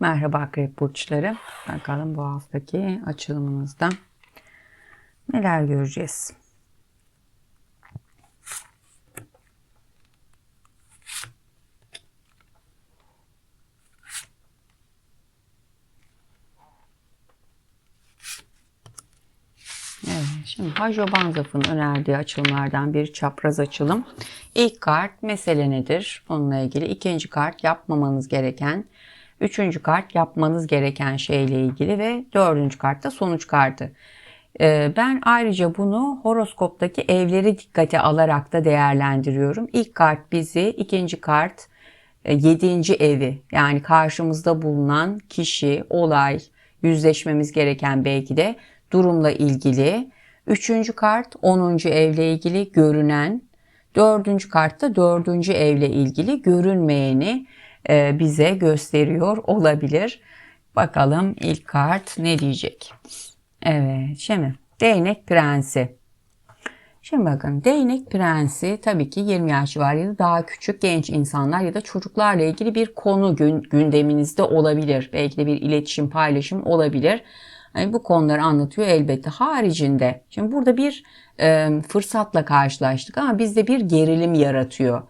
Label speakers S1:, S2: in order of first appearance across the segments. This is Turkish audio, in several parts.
S1: Merhaba Akrep Burçları. Bakalım bu haftaki açılımımızda neler göreceğiz. Evet, şimdi Hajo Banzaf'ın önerdiği açılımlardan bir çapraz açılım. İlk kart mesele nedir? Onunla ilgili. İkinci kart yapmamanız gereken. Üçüncü kart yapmanız gereken şeyle ilgili ve dördüncü kart da sonuç kartı. Ee, ben ayrıca bunu horoskoptaki evleri dikkate alarak da değerlendiriyorum. İlk kart bizi, ikinci kart e, yedinci evi yani karşımızda bulunan kişi, olay, yüzleşmemiz gereken belki de durumla ilgili. Üçüncü kart 10. evle ilgili görünen. Dördüncü kart da dördüncü evle ilgili görünmeyeni bize gösteriyor olabilir. Bakalım ilk kart ne diyecek? Evet şimdi değnek prensi. Şimdi bakın değnek prensi tabii ki 20 yaş var ya da daha küçük genç insanlar ya da çocuklarla ilgili bir konu gündeminizde olabilir. Belki de bir iletişim paylaşım olabilir. Yani bu konuları anlatıyor elbette. Haricinde şimdi burada bir e, fırsatla karşılaştık ama bizde bir gerilim yaratıyor.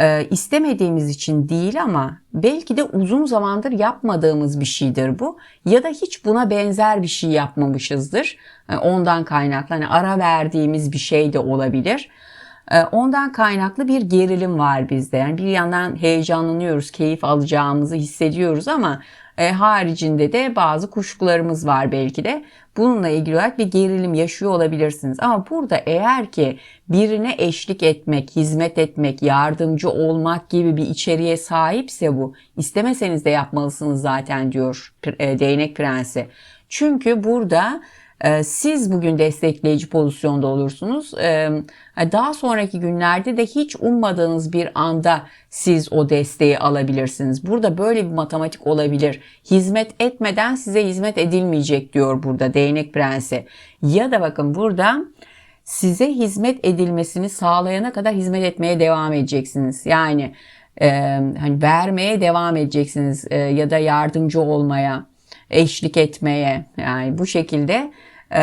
S1: E, istemediğimiz için değil ama belki de uzun zamandır yapmadığımız bir şeydir bu. Ya da hiç buna benzer bir şey yapmamışızdır. Yani ondan kaynaklı hani ara verdiğimiz bir şey de olabilir. E, ondan kaynaklı bir gerilim var bizde. Yani bir yandan heyecanlanıyoruz, keyif alacağımızı hissediyoruz ama e, haricinde de bazı kuşkularımız var belki de. Bununla ilgili olarak bir gerilim yaşıyor olabilirsiniz. Ama burada eğer ki birine eşlik etmek, hizmet etmek, yardımcı olmak gibi bir içeriğe sahipse bu istemeseniz de yapmalısınız zaten diyor e, Değnek Prensi. Çünkü burada ee, siz bugün destekleyici pozisyonda olursunuz. Ee, daha sonraki günlerde de hiç ummadığınız bir anda siz o desteği alabilirsiniz. Burada böyle bir matematik olabilir. Hizmet etmeden size hizmet edilmeyecek diyor burada değnek prensi. Ya da bakın burada size hizmet edilmesini sağlayana kadar hizmet etmeye devam edeceksiniz. Yani e, hani vermeye devam edeceksiniz e, ya da yardımcı olmaya eşlik etmeye yani bu şekilde e,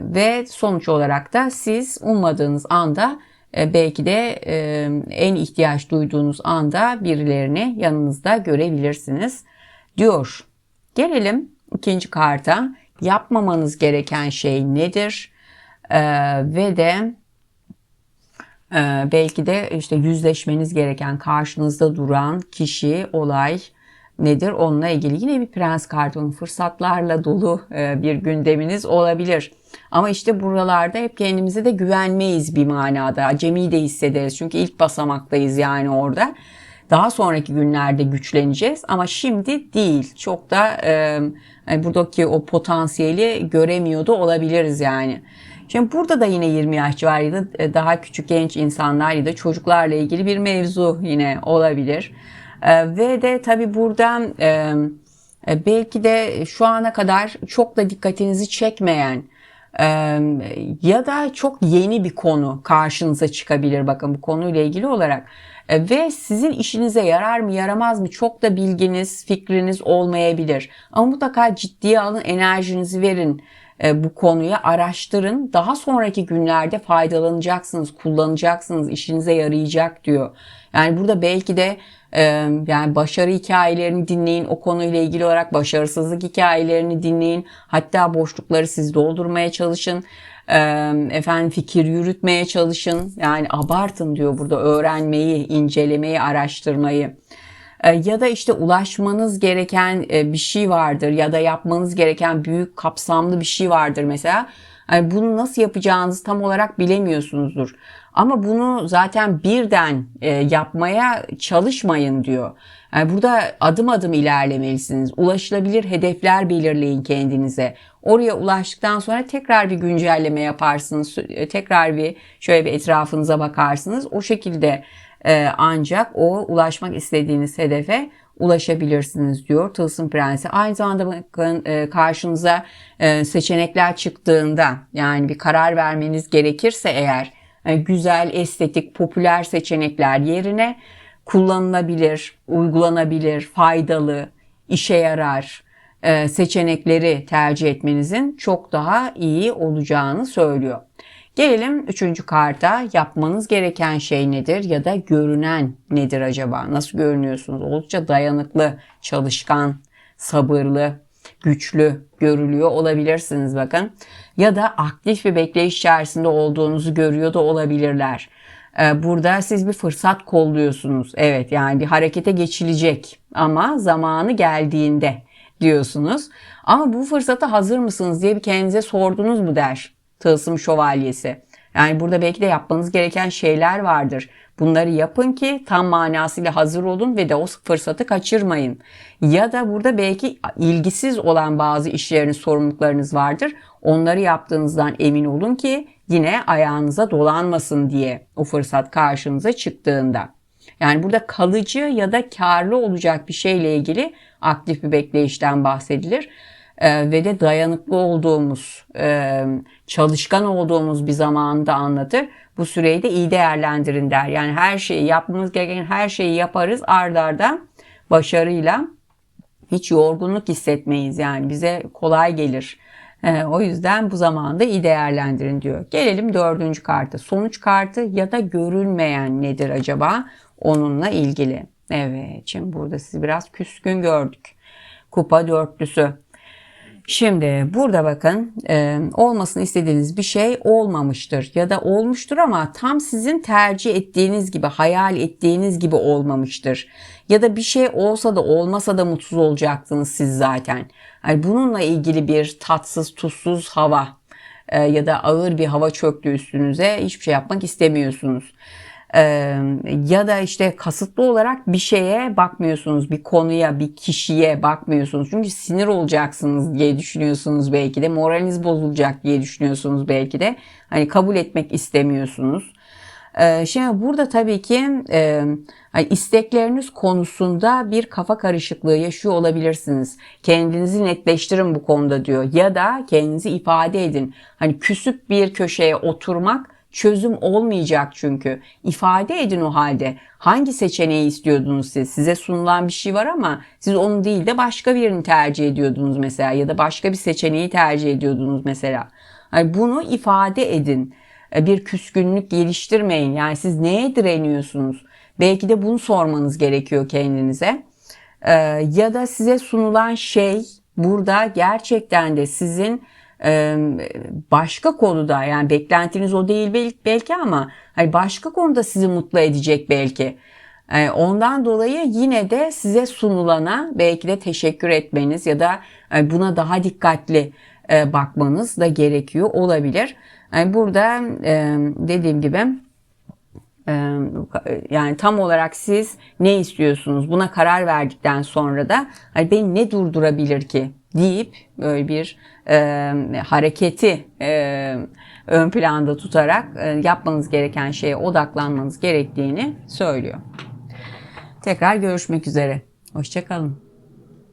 S1: ve sonuç olarak da siz ummadığınız anda e, belki de e, en ihtiyaç duyduğunuz anda birilerini yanınızda görebilirsiniz diyor. Gelelim ikinci karta yapmamanız gereken şey nedir ve de belki de işte yüzleşmeniz gereken karşınızda duran kişi, olay, nedir onunla ilgili yine bir prens kartının fırsatlarla dolu e, bir gündeminiz olabilir. Ama işte buralarda hep kendimize de güvenmeyiz bir manada. Acemi de hissederiz çünkü ilk basamaktayız yani orada. Daha sonraki günlerde güçleneceğiz ama şimdi değil. Çok da e, buradaki o potansiyeli göremiyordu olabiliriz yani. Şimdi burada da yine 20 yaş civarıydı daha küçük genç insanlar ya da çocuklarla ilgili bir mevzu yine olabilir. E, ve de tabi burada e, belki de şu ana kadar çok da dikkatinizi çekmeyen e, ya da çok yeni bir konu karşınıza çıkabilir bakın bu konuyla ilgili olarak e, ve sizin işinize yarar mı yaramaz mı çok da bilginiz fikriniz olmayabilir ama mutlaka ciddiye alın enerjinizi verin e, bu konuyu araştırın. Daha sonraki günlerde faydalanacaksınız, kullanacaksınız, işinize yarayacak diyor. Yani burada belki de e, yani başarı hikayelerini dinleyin, o konuyla ilgili olarak başarısızlık hikayelerini dinleyin. Hatta boşlukları siz doldurmaya çalışın. E, efendim fikir yürütmeye çalışın. Yani abartın diyor burada öğrenmeyi, incelemeyi, araştırmayı. Ee, ya da işte ulaşmanız gereken e, bir şey vardır ya da yapmanız gereken büyük kapsamlı bir şey vardır mesela. Yani bunu nasıl yapacağınızı tam olarak bilemiyorsunuzdur. Ama bunu zaten birden e, yapmaya çalışmayın diyor. Yani burada adım adım ilerlemelisiniz. Ulaşılabilir hedefler belirleyin kendinize. Oraya ulaştıktan sonra tekrar bir güncelleme yaparsınız. E, tekrar bir şöyle bir etrafınıza bakarsınız. O şekilde e, ancak o ulaşmak istediğiniz hedefe ulaşabilirsiniz diyor Tılsım Prensi. Aynı zamanda bakın e, karşınıza e, seçenekler çıktığında yani bir karar vermeniz gerekirse eğer güzel, estetik, popüler seçenekler yerine kullanılabilir, uygulanabilir, faydalı, işe yarar e, seçenekleri tercih etmenizin çok daha iyi olacağını söylüyor. Gelelim üçüncü karta yapmanız gereken şey nedir ya da görünen nedir acaba? Nasıl görünüyorsunuz? Oldukça dayanıklı, çalışkan, sabırlı, güçlü görülüyor olabilirsiniz bakın. Ya da aktif bir bekleyiş içerisinde olduğunuzu görüyor da olabilirler. Ee, Burada siz bir fırsat kolluyorsunuz. Evet yani bir harekete geçilecek ama zamanı geldiğinde diyorsunuz. Ama bu fırsata hazır mısınız diye bir kendinize sordunuz mu der tılsım şövalyesi. Yani burada belki de yapmanız gereken şeyler vardır. Bunları yapın ki tam manasıyla hazır olun ve de o fırsatı kaçırmayın. Ya da burada belki ilgisiz olan bazı işleriniz, sorumluluklarınız vardır. Onları yaptığınızdan emin olun ki yine ayağınıza dolanmasın diye o fırsat karşınıza çıktığında. Yani burada kalıcı ya da karlı olacak bir şeyle ilgili aktif bir bekleyişten bahsedilir. Ee, ve de dayanıklı olduğumuz, e, çalışkan olduğumuz bir zamanda anlatır. Bu süreyi de iyi değerlendirin der. Yani her şeyi yapmamız gereken her şeyi yaparız ard arda başarıyla hiç yorgunluk hissetmeyiz. Yani bize kolay gelir. Ee, o yüzden bu zamanda iyi değerlendirin diyor. Gelelim dördüncü kartı. Sonuç kartı ya da görülmeyen nedir acaba? Onunla ilgili. Evet şimdi burada sizi biraz küskün gördük. Kupa dörtlüsü. Şimdi burada bakın e, olmasını istediğiniz bir şey olmamıştır ya da olmuştur ama tam sizin tercih ettiğiniz gibi hayal ettiğiniz gibi olmamıştır. Ya da bir şey olsa da olmasa da mutsuz olacaktınız siz zaten. Yani bununla ilgili bir tatsız tuzsuz hava e, ya da ağır bir hava çöktü üstünüze hiçbir şey yapmak istemiyorsunuz. Ya da işte kasıtlı olarak bir şeye bakmıyorsunuz, bir konuya, bir kişiye bakmıyorsunuz. Çünkü sinir olacaksınız diye düşünüyorsunuz belki de, moraliniz bozulacak diye düşünüyorsunuz belki de. Hani kabul etmek istemiyorsunuz. Şimdi burada tabii ki istekleriniz konusunda bir kafa karışıklığı yaşıyor olabilirsiniz. Kendinizi netleştirin bu konuda diyor. Ya da kendinizi ifade edin. Hani küsüp bir köşeye oturmak çözüm olmayacak çünkü. İfade edin o halde. Hangi seçeneği istiyordunuz siz? Size sunulan bir şey var ama siz onu değil de başka birini tercih ediyordunuz mesela ya da başka bir seçeneği tercih ediyordunuz mesela. Yani bunu ifade edin. E, Bir küskünlük geliştirmeyin. Yani siz neye direniyorsunuz? Belki de bunu sormanız gerekiyor kendinize. Ee, ya da size sunulan şey burada gerçekten de sizin başka konuda yani beklentiniz o değil belki ama hani başka konuda sizi mutlu edecek belki. Ondan dolayı yine de size sunulana belki de teşekkür etmeniz ya da buna daha dikkatli bakmanız da gerekiyor olabilir. Burada dediğim gibi yani tam olarak siz ne istiyorsunuz buna karar verdikten sonra da hani beni ne durdurabilir ki deyip böyle bir e, hareketi e, ön planda tutarak e, yapmanız gereken şeye odaklanmanız gerektiğini söylüyor. Tekrar görüşmek üzere. Hoşçakalın.